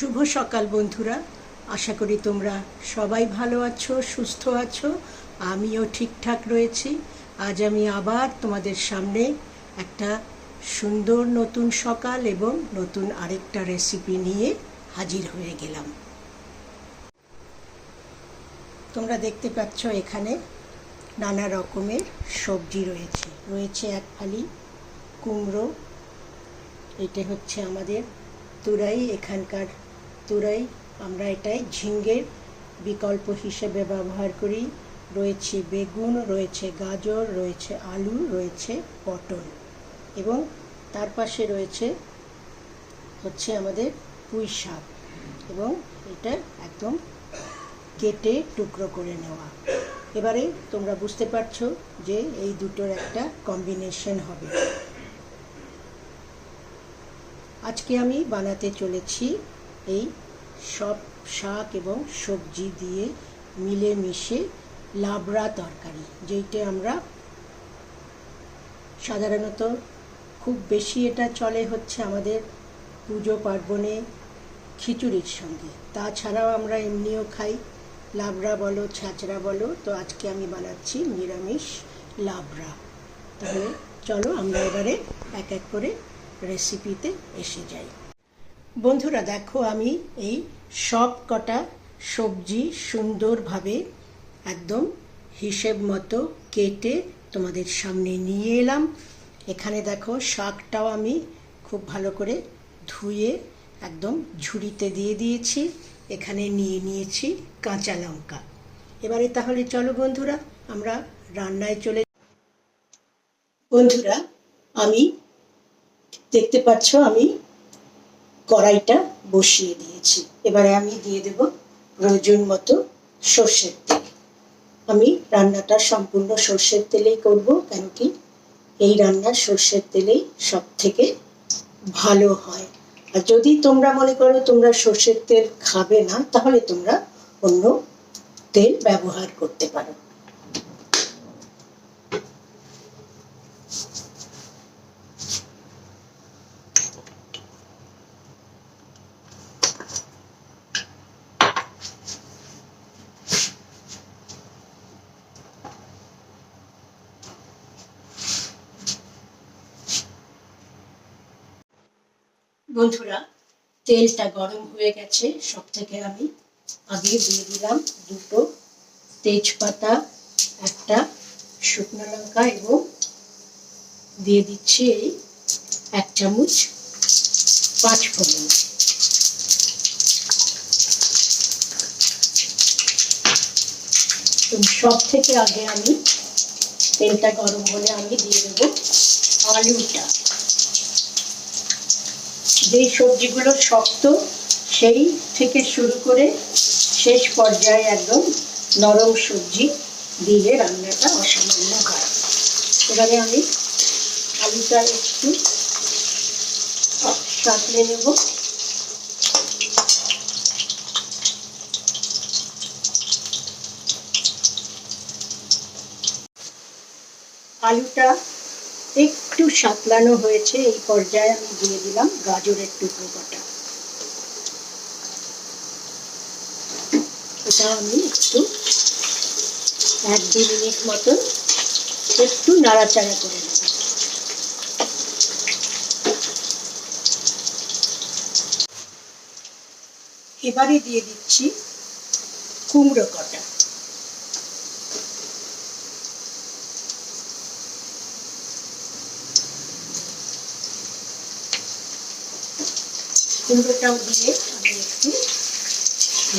শুভ সকাল বন্ধুরা। আশা করি তোমরা সবাই ভালো আছো, সুস্থ আছো, আমিও ঠিকঠাক রয়েছি। আজ আমি আবার তোমাদের সামনে একটা সুন্দর নতুন সকাল এবং নতুন আরেকটা রেসিপি নিয়ে হাজির হয়ে গেলাম। তোমরা দেখতে পাচ্ছ এখানে নানা রকমের সবজি রয়েছে। রয়েছে এক ফালি কুমড়ো, এটা হচ্ছে আমাদের তুরাই এখানকার তুরাই আমরা এটাই ঝিঙ্গের বিকল্প হিসেবে ব্যবহার করি। রয়েছে বেগুন, রয়েছে গাজর, রয়েছে আলু, রয়েছে পটল এবং তার পাশে রয়েছে হচ্ছে আমাদের পুঁই শাক এবং এটা একদম কেটে টুকরো করে নেওয়া। এবারে তোমরা বুঝতে পারছ যে এই দুটোর একটা কম্বিনেশন হবে। আজকে আমি বানাতে চলেছি এই সব শাক এবং সবজি দিয়ে মিলে মিশে লাবড়া তরকারি, যেইটা আমরা সাধারণত খুব বেশি এটা চলে হচ্ছে আমাদের পুজো পার্বণে খিচুড়ির সঙ্গে। তাছাড়াও আমরা এমনিও খাই লাবড়া বলো, ছাঁচড়া বলো। তো আজকে আমি বানাচ্ছি নিরামিষ লাবড়া। তাহলে চলো আমরা এবারে এক এক করে রেসিপিতে এসে যাই। বন্ধুরা, দেখো আমি এই সব কটা সবজি সুন্দরভাবে একদম হিসেব মতো কেটে তোমাদের সামনে নিয়ে এলাম। এখানে দেখো শাকটাও আমি খুব ভালো করে ধুয়ে একদম ঝুড়িতে দিয়ে দিয়েছি। এখানে নিয়ে নিয়েছি কাঁচা লঙ্কা। এবারে তাহলে চলো বন্ধুরা, আমরা রান্নায় চলে বন্ধুরা, আমি দেখতে পাচ্ছ আমি কড়াইটা বসিয়ে দিয়েছি। এবারে আমি দিয়ে দেব প্রয়োজন মতো সর্ষের তেল। আমি রান্নাটা সম্পূর্ণ সর্ষের তেলেই করব, কেন কি এই রান্না সর্ষের তেলেই সব থেকে ভালো হয়। আর যদি তোমরা মনে করো তোমরা সর্ষের তেল খাবে না, তাহলে তোমরা অন্য তেল ব্যবহার করতে পারো। বন্ধুরা, তেলটা গরম হয়ে গেছে। সব থেকে আমি আগে দিয়ে দিলাম দুটো তেজপাতা, একটা শুকনো লঙ্কা এবং দিয়ে দিচ্ছি এই এক চামচ পাঁচ ফোড়ন। সব থেকে আগে আমি তেলটা গরম হলে আমি দিয়ে দেবো আলুটা। যেই সবজিগুলো শক্ত, সেই থেকে শুরু করে শেষ পর্যায়ে একদম নরম সবজি দিলে রান্নাটা অসামান্য হয় এবারে আমি আলুটা একটু সাঁতলে নেব। আলুটা একটু সাতলানো হয়েছে, এই পর্যায়ে আমি দিয়ে দিলাম গাজরের টুকরো কটা। এটা আমি একটু এক দু মিনিট মতন একটু নাড়াচাড়া করে নেব। এবারে দিয়ে দিচ্ছি কুমড়ো কটা। কুমড়োটাও দিয়ে আমি একটু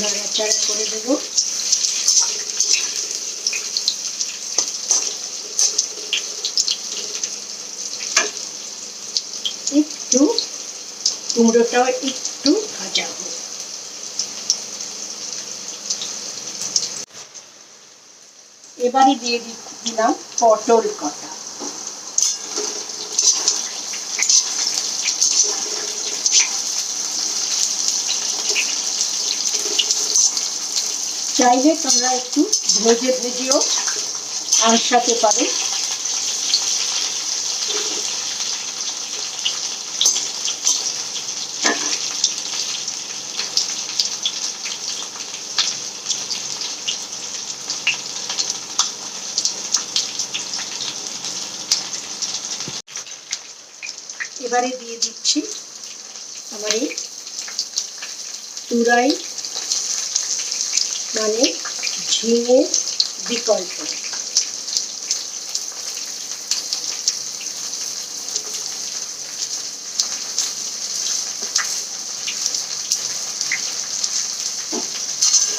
নাড়াচাড়া করে দেব। একটু কুমড়োটাও একটু ভাজা হোক। এবারে দিয়ে দিলাম পটল কটা। চাইলে তোমরা একটু ভেজে ভেজেও আশাতে পারো। এবারে দিয়ে দিচ্ছি আমার এই তুরাই ঝিঙে বিকল্প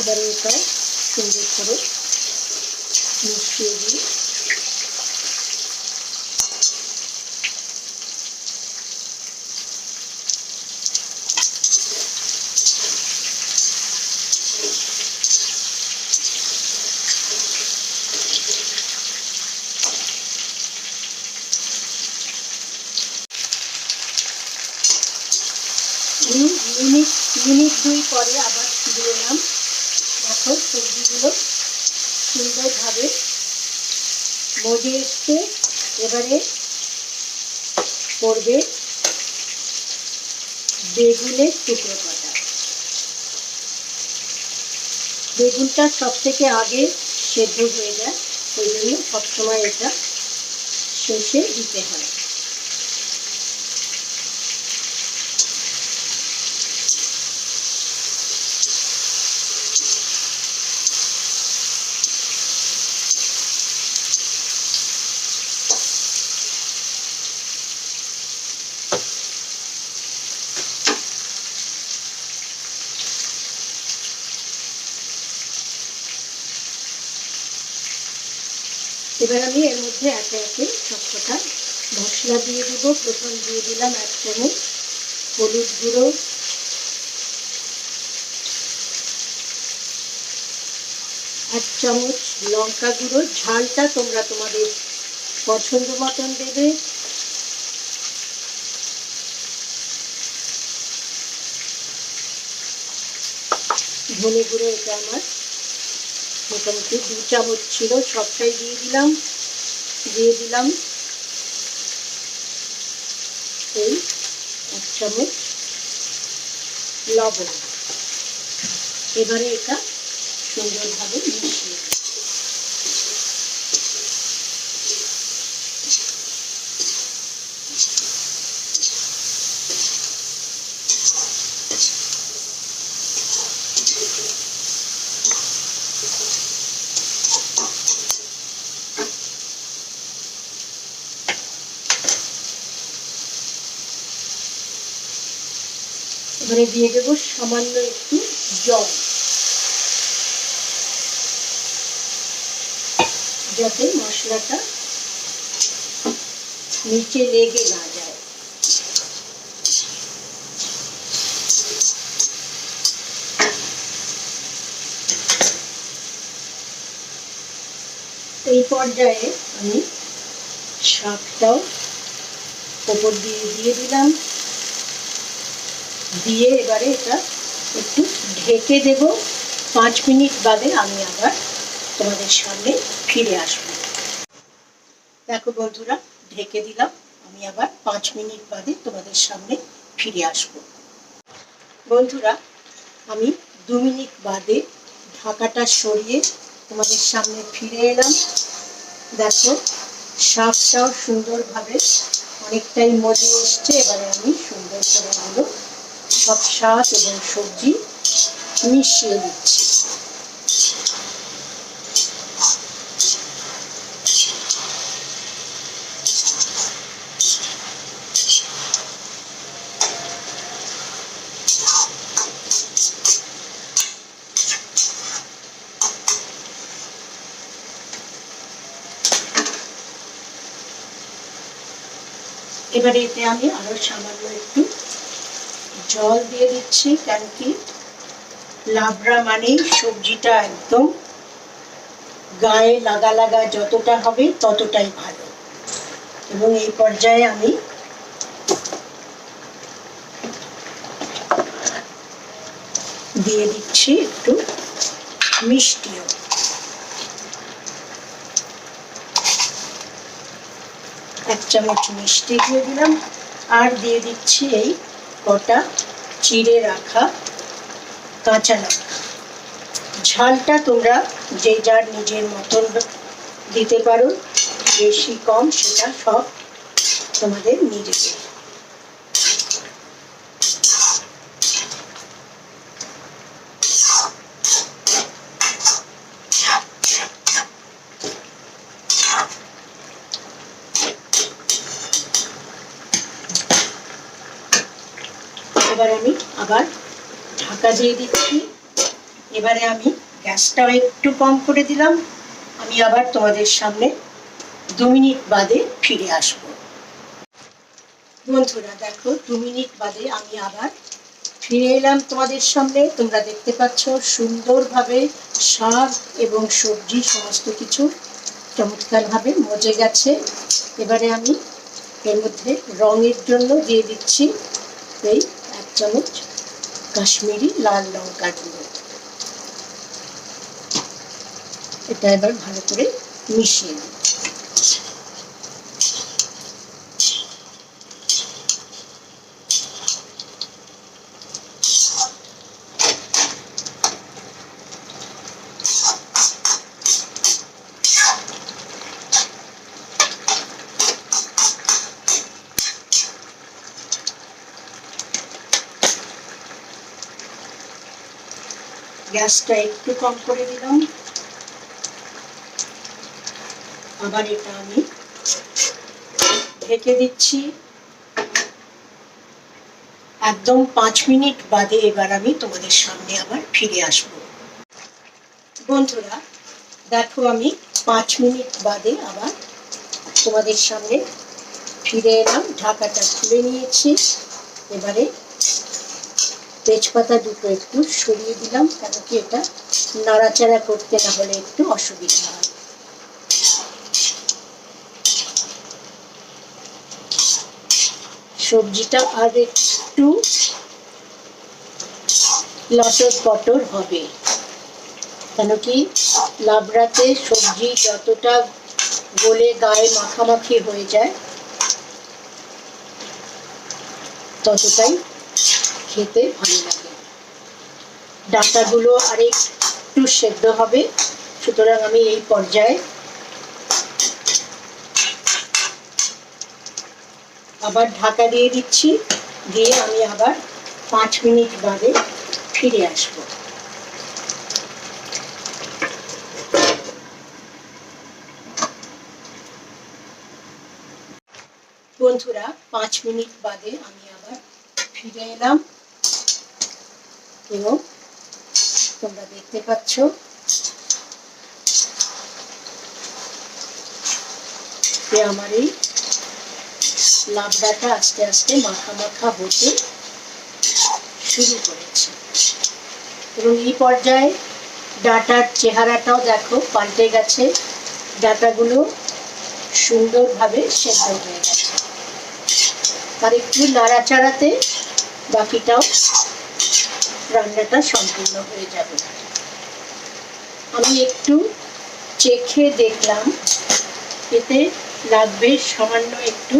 এবারে এটা সুন্দর করে মিশিয়ে দিই মিনিট মিনিট মিনিট দুই পরে আবার এলাম। দেখো সবজিগুলো সুন্দরভাবে মজে এসছে। এবারে করবে বেগুনের টুকরো কটা। বেগুনটা সব থেকে আগে সেদ্ধ হয়ে যায়, ওই জন্য সবসময় এটা শেষে দিতে হয়। এবার আমি এর মধ্যে একে একে সবকটা মশলা দিয়ে দিব। প্রথম দিয়ে দিলাম এক চামচ হলুদ গুঁড়ো। এক চামচ লঙ্কা গুঁড়ো। ঝালটা তোমরা তোমাদের পছন্দ মতন দেবে। ধনে গুঁড়ো, এটা আমার মোটামুটি দু চামচ ছিল সবটাই দিয়ে দিলাম দিয়ে দিলাম। এই এক চামচ লবণ। এবারে এটা সুন্দরভাবে মিশিয়ে এবারে দিয়ে দেবো সামান্য একটু জল। যাতে মশলাটা নিচে লেগে না যায়। এই পর্যায়ে আমি শাকটাও ওপর দিয়ে দিয়ে দিলাম। দিয়ে এবারে এটা একটু ঢেকে দেব। পাঁচ মিনিট বাদে আমি আবার তোমাদের সামনে ফিরে আসব। দেখো বন্ধুরা, ঢেকে দিলাম। আমি আবার পাঁচ মিনিট বাদে তোমাদের সামনে ফিরে আসব। বন্ধুরা, আমি দু মিনিট বাদে ঢাকাটা সরিয়ে তোমাদের সামনে ফিরে এলাম। দেখো, শাকটাও সুন্দরভাবে অনেকটাই মজে এসছে। এবারে আমি সুন্দর করে সব শাক এবং সবজি মিশিয়ে দিচ্ছি। এবারে এতে আমি আরও সামান্য একটু জল দিয়ে দিচ্ছি, কেন কি? লাবড়া মানেই সবজিটা একদম গায়ে লাগা লাগা যতটা হবে ততটাই ভালো। এবং এই পর্যায়ে আমি দিয়ে দিচ্ছি একটু মিষ্টিও। এক চামচ মিষ্টি দিয়ে দিলাম। আর দিয়ে দিচ্ছি এই কটা চিড়ে রাখা, কাঁচা লঙ্কা। ঝালটা তোমরা যে যার নিজের মতন দিতে পারো, বেশি কম সেটা সব তোমাদের নিজেদের এবার আমি আবার দিয়ে দিচ্ছি। এবারে আমি গ্যাসটাও একটু কম করে দিলাম। আমি আবার তোমাদের সামনে দু মিনিট বাদে ফিরে আসব। বন্ধুরা, দেখো, দু মিনিট বাদে আমি আবার ফিরে এলাম তোমাদের সামনে। তোমরা দেখতে পাচ্ছ সুন্দরভাবে শাক এবং সবজি সমস্ত কিছু চমৎকারভাবে মজে গেছে। এবারে আমি এর মধ্যে রঙের জন্য দিয়ে দিচ্ছি এই এক চামচ কাশ্মীরি লাল লঙ্কা গুঁড়ো। এটা এবার ভালো করে মিশিয়ে দিই গ্যাসটা একটু কম করে দিলাম আবার এটা আমি ঢেকে দিচ্ছি। একদম পাঁচ মিনিট বাদে এবার আমি তোমাদের সামনে আবার ফিরে আসব। বন্ধুরা, দেখো আমি পাঁচ মিনিট বাদে আবার তোমাদের সামনে ফিরে এলাম। ঢাকাটা খুলে নিয়েছি। এবারে তেজপাতা দুটো একটু সরিয়ে দিলাম, কেন কি এটা নাড়াচাড়া করতে না হলে একটু অসুবিধা হয়। সবজিটা আর একটু লটর পটর হবে। কেন কি লাবড়াতে সবজি যতটা গলে গায়ে মাখামাখি হয়ে যায়, ততটাই খেতে ভালো লাগে। ডাঁটাগুলো আর একটু সেদ্ধ হবে, সুতরাং আমি এই পর্যায়ে আবার ঢাকা দিয়ে দিচ্ছি, দিয়ে আমি আবার পাঁচ মিনিট বাদে ফিরে আসব। বন্ধুরা, পাঁচ মিনিট বাদে আমি আবার ফিরে এলাম। এবং তোমরা দেখতে পাচ্ছ। আমার এই লাবড়াটা আস্তে আস্তে মাখা মাখা হতে শুরু করেছে। এবং এই পর্যায়ে ডাটার চেহারাটাও দেখো, পাল্টে গেছে। ডাটাগুলো সুন্দরভাবে সেদ্ধ হয়ে গেছে। আর একটু নাড়াচাড়াতে বাকিটাও রান্নাটা সম্পূর্ণ হয়ে যাবে। আমি একটু চেখে দেখলাম, এতে লাগবে সামান্য একটু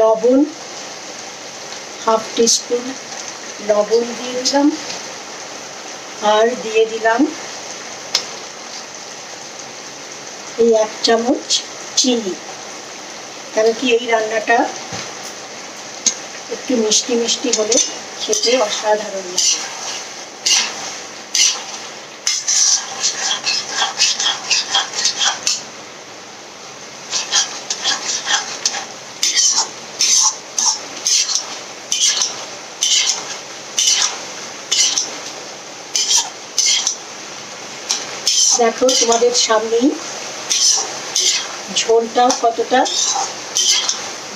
লবণ, হাফ টিস্পুন লবণ দিয়ে দিলাম, আর দিয়ে দিলাম এই এক চামচ চিনি। কারণ কি এই রান্নাটা একটু মিষ্টি মিষ্টি হলে খেতে অসাধারণ লাগে। দেখো তোমাদের সামনেই ঝোলটা কতটা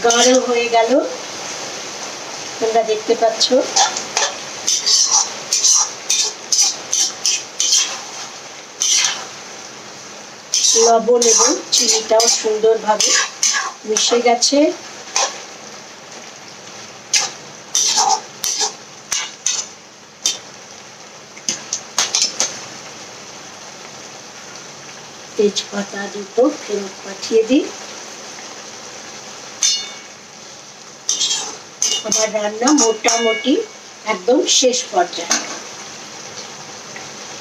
গাঢ় হয়ে গেল। তোমরা দেখতে পাচ্ছ। লবণ এবং চিনিটাও সুন্দরভাবে মিশে গেছে। তেজপাতা দুটো ফেরত পাঠিয়ে দিই। আমার রান্না মোটামুটি একদম শেষ পর্যায়ে।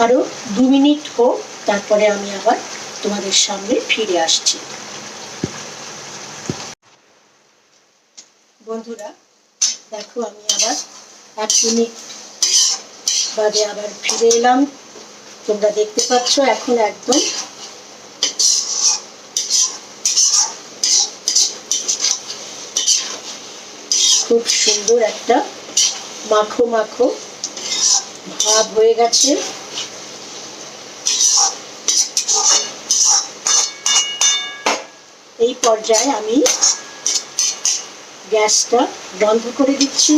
আরও দু মিনিট হোক, তারপরে আমি আবার তোমাদের সামনে ফিরে আসছি। বন্ধুরা, দেখো আমি আবার এক মিনিট বাদে আবার ফিরে এলাম। তোমরা দেখতে পাচ্ছ, এখন একদম খুব সুন্দর একটা মাখো মাখো ভাব হয়ে গেছে। এই পর্যায়ে আমি গ্যাসটা বন্ধ করে দিচ্ছি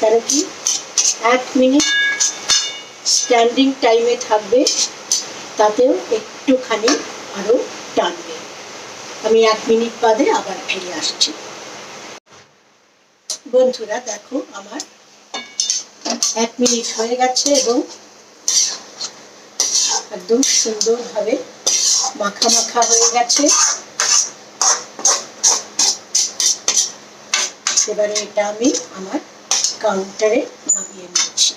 কেন কি এক মিনিট স্ট্যান্ডিং টাইমে থাকবে, তাতেও একটুখানি আরও টানবে। আমি এক মিনিট বাদে আবার ফিরে আসছি। বন্ধুরা, দেখো আমার এক মিনিট হয়ে গেছে এবং একদম সুন্দরভাবে মাখা মাখা হয়ে গেছে। এবারে এটা আমি আমার কাউন্টারে নামিয়ে নিচ্ছি।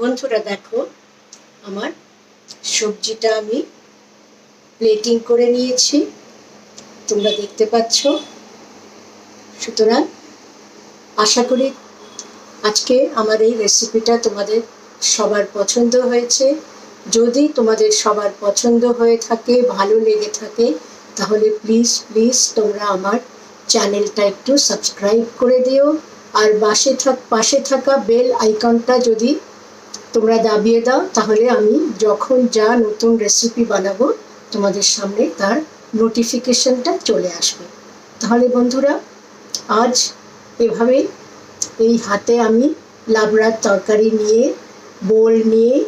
বন্ধুরা, দেখো, আমার সবজিটা আমি প্লেটিং করে নিয়েছি। তোমরা দেখতে পাচ্ছ। সুতরাং আশা করি আজকে আমার এই রেসিপিটা তোমাদের সবার পছন্দ হয়েছে। যদি তোমাদের সবার পছন্দ হয়ে থাকে, ভালো লেগে থাকে, তাহলে প্লিজ প্লিজ তোমরা আমার চ্যানেলটা একটু সাবস্ক্রাইব করে দিও। আর পাশে থাক, পাশে থাকা বেল আইকনটা যদি তোমরা দাবিয়ে দাও, তাহলে আমি যখন যা নতুন রেসিপি বানাবো, তোমাদের সামনে তার নোটিফিকেশনটা চলে আসবে। তাহলে বন্ধুরা, আজ এভাবে এই হাতে আমি লাবড়ার তরকারি নিয়ে, বোল নিয়ে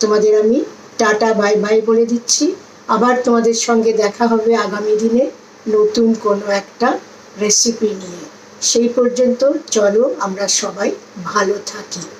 তোমাদের আমি টাটা, বাই বাই বলে দিচ্ছি। আবার তোমাদের সঙ্গে দেখা হবে আগামী দিনে নতুন কোনো একটা রেসিপি নিয়ে। সেই পর্যন্ত চলো আমরা সবাই ভালো থাকি।